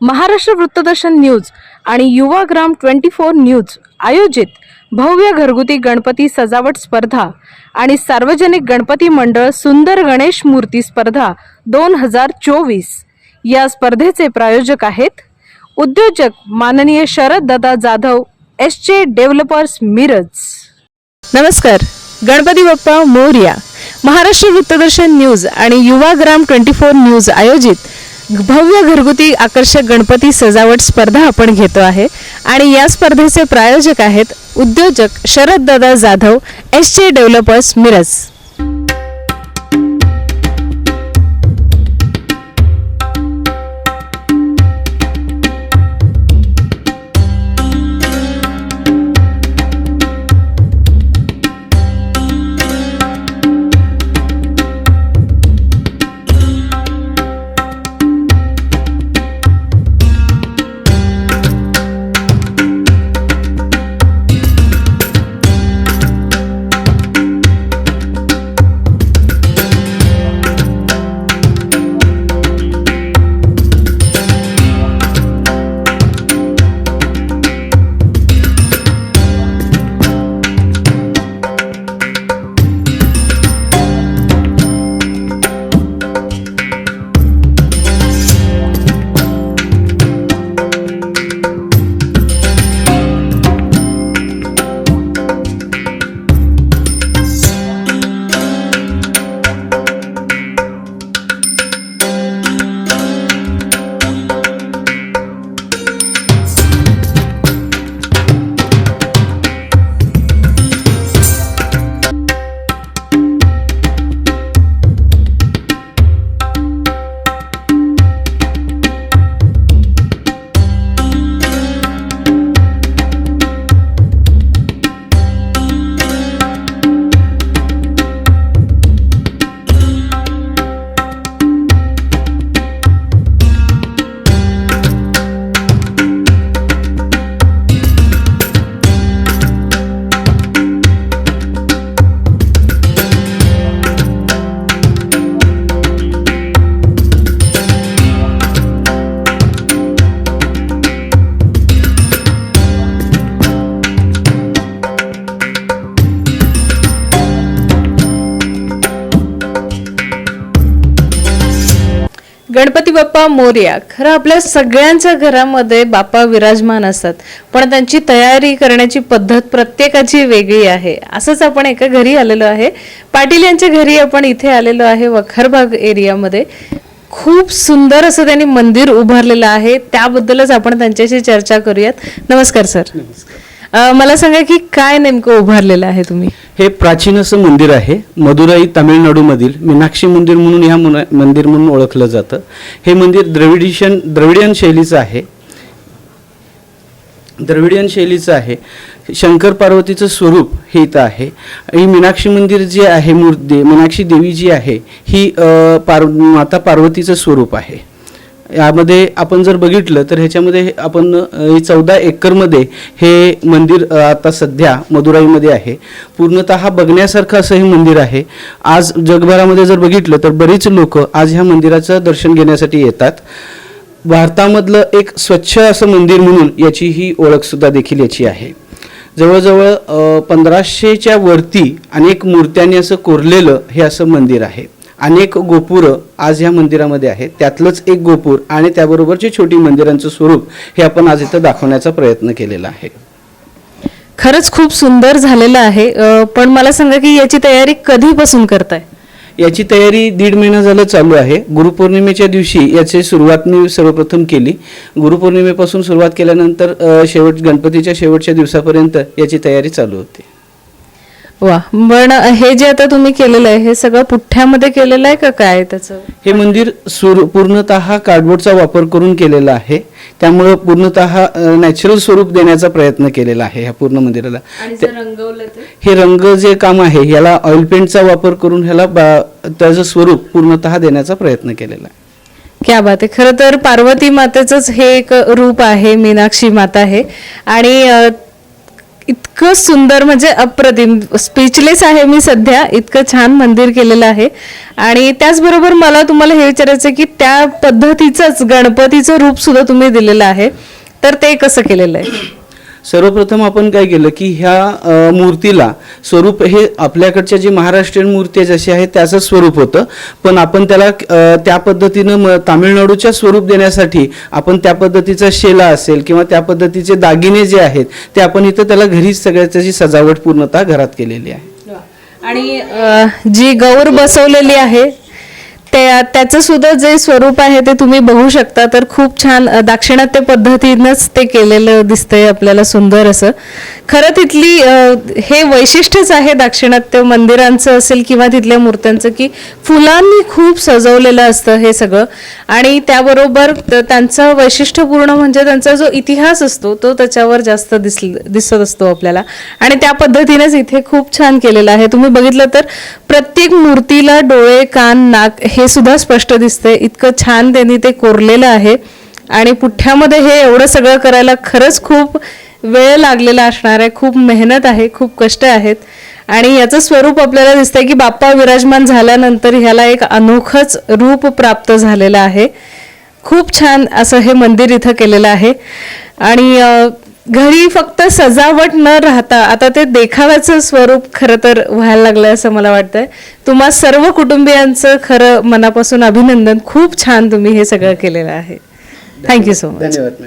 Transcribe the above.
Maharashtra Vruttadarshan news आणि युवा ग्राम twenty four news आयोजित भव्य घरगुती गणपती सजावट स्पर्धा आणि सार्वजनिक गणपती मंडळ सुंदर गणेश मूर्ती स्पर्धा दोन हजार चोवीस. या स्पर्धेचे प्रायोजक आहेत उद्योजक माननीय Sharad Dada Jadhav S J developers Miraj. नमस्कार गणपती बाप्पा मोर्या. महाराष्ट्र वृत्तदर्शन न्यूज आणि युवा ग्राम ट्वेंटी फोर न्यूज आयोजित भव्य घरगुती आकर्षक गणपती सजावट स्पर्धा आपण घेतो आहे. आणि या स्पर्धेचे प्रायोजक आहेत उद्योजक Sharad Dada Jadhav S J developers Miraj. Ganpati Bappa Morya खरं आपल्या सगळ्यांच्या घरामध्ये बाप्पा विराजमान असतात. पण त्यांची तयारी करण्याची पद्धत प्रत्येकाची वेगळी आहे. असंच आपण एका घरी आलेलो आहे. पाटील यांच्या घरी आपण इथे आलेलो आहे वखारबाग एरियामध्ये. खूप सुंदर असं त्यांनी मंदिर उभारलेलं आहे. त्याबद्दलच आपण त्यांच्याशी चर्चा करूयात. नमस्कार सर. अं, मला सांगा की काय नेमकं उभारलेलं आहे तुम्ही? हे प्राचीन असं मंदिर आहे. मदुराई तामिळनाडूमधील मीनाक्षी मंदिर म्हणून ह्या मुना- मंदिर म्हणून ओळखलं जातं. हे मंदिर द्रविडिशन द्रविडियन शैलीचं आहे. द्रविडियन शैलीचं आहे. शंकर पार्वतीचं स्वरूप हे इथं आहे. ही मीनाक्षी मंदिर जे आहे मूर्ती मीनाक्षी देवी जी आहे ही पार माता पार्वतीचं स्वरूप आहे. यामध्ये आपण जर बघितलं तर ह्याच्यामध्ये आपण चौदा एकरमध्ये हे मंदिर आता सध्या मदुराईमध्ये आहे. पूर्णतः बघण्यासारखं असं हे मंदिर आहे. आज जगभरामध्ये जर बघितलं तर बरीच लोक आज ह्या मंदिराचं दर्शन घेण्यासाठी येतात. भारतामधलं एक स्वच्छ असं मंदिर म्हणून याची ही ओळखसुद्धा देखील याची आहे. जवळजवळ पंधराशेच्या वरती अनेक मूर्त्यांनी असं कोरलेलं हे असं मंदिर आहे. अनेक गोपुरं आज ह्या मंदिरामध्ये आहेत. त्यातलंच एक गोपूर आणि त्याबरोबरची छोटी मंदिरांचं स्वरूप हे आपण आज इथं दाखवण्याचा प्रयत्न केलेला आहे. खरंच खूप सुंदर झालेलं आहे. पण मला सांगा की याची तयारी कधीपासून करताय? याची तयारी दीड महिना झालं चालू आहे. गुरुपौर्णिमेच्या दिवशी याची सुरुवात मी सर्वप्रथम केली. गुरुपौर्णिमेपासून सुरुवात केल्यानंतर शेवट गणपतीच्या शेवटच्या दिवसापर्यंत याची तयारी चालू होती. वा. पण हे जे आता तुम्ही केलेलं आहे हे सगळं पुठ्ठ्यामध्ये केलेलं आहे का काय त्याचं? हे मंदिर पूर्णतः कार्डबोर्डचा वापर करून केलेलं आहे. त्यामुळं पूर्णतः नॅचरल स्वरूप देण्याचा प्रयत्न केलेला आहे ह्या पूर्ण मंदिराला. त्या- रंगवलं ते? हे रंग जे काम आहे याला ऑइल पेंटचा वापर करून ह्याला त्याचं स्वरूप पूर्णतः देण्याचा प्रयत्न केलेला आहे. क्या बात आहे. खरं तर पार्वती मातेचंच हे एक रूप आहे मीनाक्षी माता आहे आणि इतकं सुंदर म्हणजे अप्रतिम. स्पीचलेस आहे मी सध्या. इतकं छान मंदिर केलेलं आहे. आणि त्याचबरोबर मला तुम्हाला हे विचारायचं आहे की त्या पद्धतीचंच गणपतीचं रूप सुद्धा तुम्ही दिलेलं आहे. तर ते कसं केलेलं आहे? सर्वप्रथम आपण काय केलं की ह्या मूर्तीला स्वरूप हे आपल्याकडच्या जी महाराष्ट्रीयन मूर्ती जशी आहे त्याचं स्वरूप होतं. पण आपण त्याला त्या पद्धतीनं म तामिळनाडूच्या स्वरूप देण्यासाठी आपण त्या पद्धतीचा शेला असेल किंवा त्या पद्धतीचे दागिने जे आहेत ते आपण इथं त्याला घरीच सगळ्याची सजावट पूर्णतः घरात केलेली आहे. आणि जी गौर बसवलेली आहे त्याचं सुद्धा जे स्वरूप आहे ते तुम्ही बघू शकता. तर खूप छान दाक्षिणात्य पद्धतीनंच ते केलेलं दिसतंय आपल्याला सुंदर असं. खरं तिथली हे वैशिष्ट्यच आहे दाक्षिणात्य मंदिरांचं असेल किंवा तिथल्या मूर्त्यांचं की फुलांनी खूप सजवलेलं असतं हे सगळं. आणि त्याबरोबर त्यांचं वैशिष्ट्यपूर्ण म्हणजे त्यांचा जो इतिहास असतो तो त्याच्यावर जास्त दिस दिसत असतो आपल्याला. आणि त्या पद्धतीनेच इथे खूप छान केलेलं आहे. तुम्ही बघितलं तर प्रत्येक मूर्तीला डोळे कान नाक हे सुद्धा स्पष्ट दिसतंय. इतकं छान त्यांनी ते कोरलेलं आहे. आणि पुठ्ठ्यामध्ये हे एवढं सगळं करायला खरंच खूप वेळ लागलेला असणार आहे. खूप मेहनत आहे खूप कष्ट आहेत. आणि याचं स्वरूप आपल्याला दिसतंय की बाप्पा विराजमान झाल्यानंतर ह्याला एक अनोखंच रूप प्राप्त झालेलं आहे. खूप छान असं हे मंदिर इथं केलेलं आहे. आणि घरी फक्त सजावट न राहता आता ते देखाव्याचं स्वरूप खरं तर व्हायला लागलंय असं मला वाटतंय. तुम्हा सर्व कुटुंबियांचं खरं मनापासून अभिनंदन. खूप छान तुम्ही हे सगळं केलेलं आहे. थँक्यू सो मच धन्यवाद.